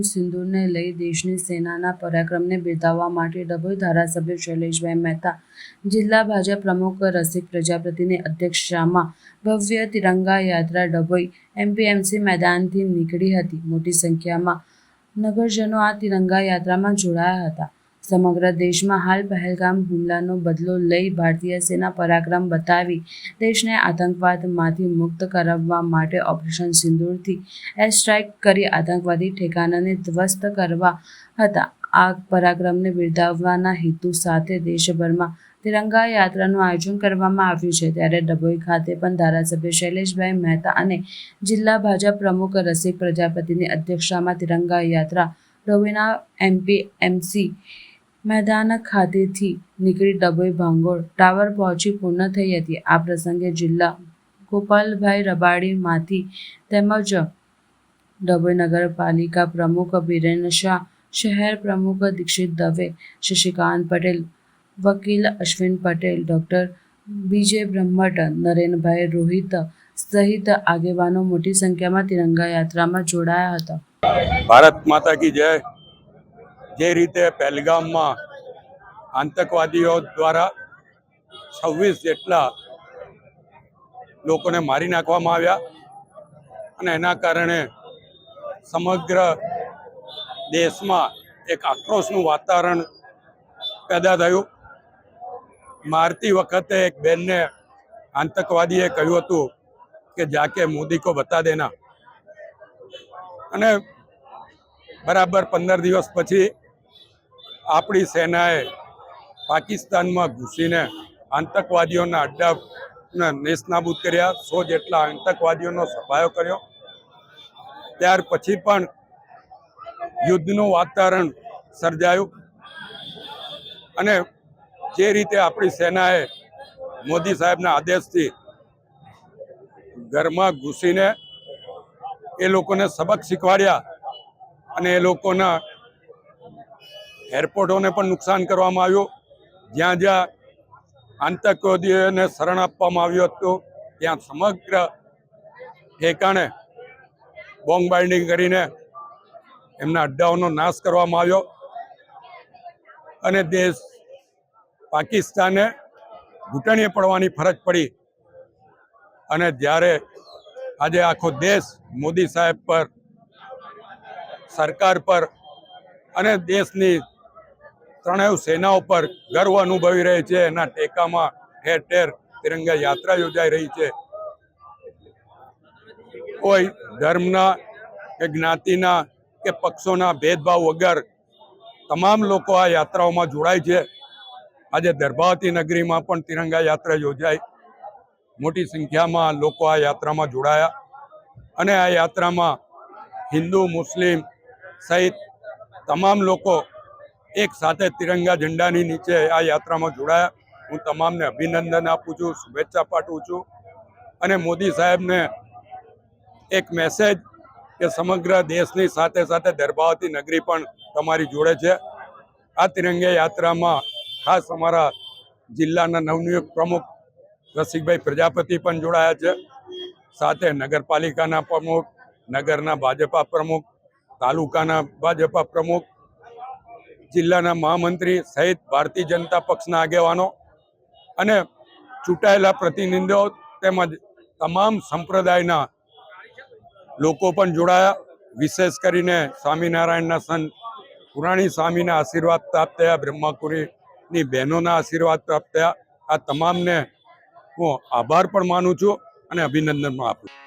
સિંદૂરને લઈ દેશની સેનાના પરાક્રમને બિરદાવવા માટે ડભોઈ ધારાસભ્ય શૈલેષભાઈ મહેતા, જિલ્લા ભાજપ પ્રમુખ રસિક પ્રજાપતિની અધ્યક્ષતામાં ભવ્ય તિરંગા યાત્રા ડભોઈ એમપીએમસી મેદાનથી નીકળી હતી. મોટી સંખ્યામાં નગરજનો આ તિરંગા યાત્રામાં જોડાયા હતા. સમગ્ર દેશમાં હાલ પહેલગામ હુમલાનો બદલો લઈ ભારતીય સેના પરાક્રમ બતાવી દેશને આતંકવાદમાંથી મુક્ત કરાવવા માટે ઓપરેશન સિંદૂરથી એર સ્ટ્રાઇક કરી આતંકવાદી ઠેકાણાને ધ્વસ્ત કરવા હતા. આ પરાક્રમને બિરદાવવાના હેતુ સાથે દેશભરમાં તિરંગા યાત્રાનું આયોજન કરવામાં આવ્યું છે. ત્યારે ડભોઈ ખાતે પણ ધારાસભ્ય શૈલેષભાઈ મહેતા અને જિલ્લા ભાજપ પ્રમુખ રસિક પ્રજાપતિની અધ્યક્ષતામાં તિરંગા યાત્રા, ડભોઈના એમપી, એમસી મેદાન ખાતેથી નીકળી ડભોઈ ભાંગોળ ટાવર પહોંચી પૂર્ણ થઈ હતી. આ પ્રસંગે જિલ્લા ગોપાલભાઈ રબાડીમાંથી તેમજ ડભોઈ નગરપાલિકા પ્રમુખ બિરેન શાહ, શહેર પ્રમુખ દીક્ષિત દવે, શશિકાંત પટેલ, વકીલ અશ્વિન પટેલ, ડૉક્ટર બીજે બ્રહ્મટ, નરેનભાઈ રોહિત સહિત આગેવાનો મોટી સંખ્યામાં તિરંગા યાત્રામાં જોડાયા હતા. ભારત માતા કી જય. જે રીતે પહેલગામમાં આતંકવાદીઓ દ્વારા છવ્વીસ જેટલા લોકોને મારી નાખવામાં આવ્યા અને એના કારણે સમગ્ર દેશમાં એક આક્રોશનું વાતાવરણ પેદા થયું. મારતી વખતે એક બેનને આતંકવાદીએ કહ્યું હતું કે, જાકે મોદી કો બતા દેના. અને બરાબર પંદર દિવસ પછી આપણી સેનાએ પાકિસ્તાનમાં ઘૂસીને આતંકવાદીઓના અડ્ડાને નેસ્તનાબૂદ કર્યા, સો જેટલા આતંકવાદીઓનો સફાયો કર્યો. ત્યાર પછી પણ યુદ્ધનું વાતાવરણ સર્જાયું અને જે રીતે આપણી સેનાએ મોદી સાહેબના આદેશથી ઘરમાં ઘૂસીને એ લોકોને સબક શીખવાડ્યા અને એ લોકોના એરપોર્ટોને પણ નુકસાન કરવામાં આવ્યું. જ્યાં જ્યાં આતંકવાદીઓને શરણ આપવામાં આવ્યું હતું, ત્યાં સમગ્ર ઠેકાણે બોમ્બ બાઇન્ડિંગ કરીને એમના અડ્ડાઓનો નાશ કરવામાં આવ્યો. અને દેશ પાકિસ્તાને ઘૂંટણીએ પડવાની ફરજ પડી. અને જ્યારે આજે આખો દેશ મોદી સાહેબ પર, સરકાર પર અને દેશની ત્રણેય સેનાઓ પર ગર્વ અનુભવી રહી છે. એના ટેકામાં ઠેર ઠેર તિરંગા યાત્રા યોજાઈ રહી છે. કોઈ ધર્મના કે જ્ઞાતિના કે પક્ષોના ભેદભાવ વગર તમામ લોકો આ યાત્રાઓમાં જોડાય છે. આજે દર્ભાવતી નગરીમાં પણ તિરંગા યાત્રા યોજાઈ. મોટી સંખ્યામાં લોકો આ યાત્રામાં જોડાયા અને આ યાત્રામાં હિન્દુ, મુસ્લિમ સહિત તમામ લોકો એક સાથે તિરંગા ઝંડાની નીચે આ યાત્રામાં જોડાયા. હું તમામને અભિનંદન આપું છું, શુભેચ્છા પાઠવું છું અને મોદી સાહેબને એક મેસેજ કે સમગ્ર દેશની સાથે સાથે દરબાવતી નગરી પણ તમારી જોડે છે. આ તિરંગા યાત્રામાં ખાસ અમારા જિલ્લાના નવનિયુક્ત પ્રમુખ રસિકભાઈ પ્રજાપતિ પણ જોડાયા છે. સાથે નગરપાલિકાના પ્રમુખ, નગરના ભાજપા પ્રમુખ, તાલુકાના ભાજપા પ્રમુખ જિલ્લાના મહામંત્રી સહિત ભારતીય જનતા પક્ષના આગેવાનો અને ચૂંટાયેલા પ્રતિનિધિઓ તેમજ તમામ સંપ્રદાયના લોકો પણ જોડાયા. વિશેષ કરીને સ્વામિનારાયણના સંત, પુરાણી સ્વામીના આશીર્વાદ પ્રાપ્ત થયા, બ્રહ્માકુરીની બહેનોના આશીર્વાદ પ્રાપ્ત થયા. આ તમામને હું આભાર પણ માનું છું અને અભિનંદન પણ આપું છું.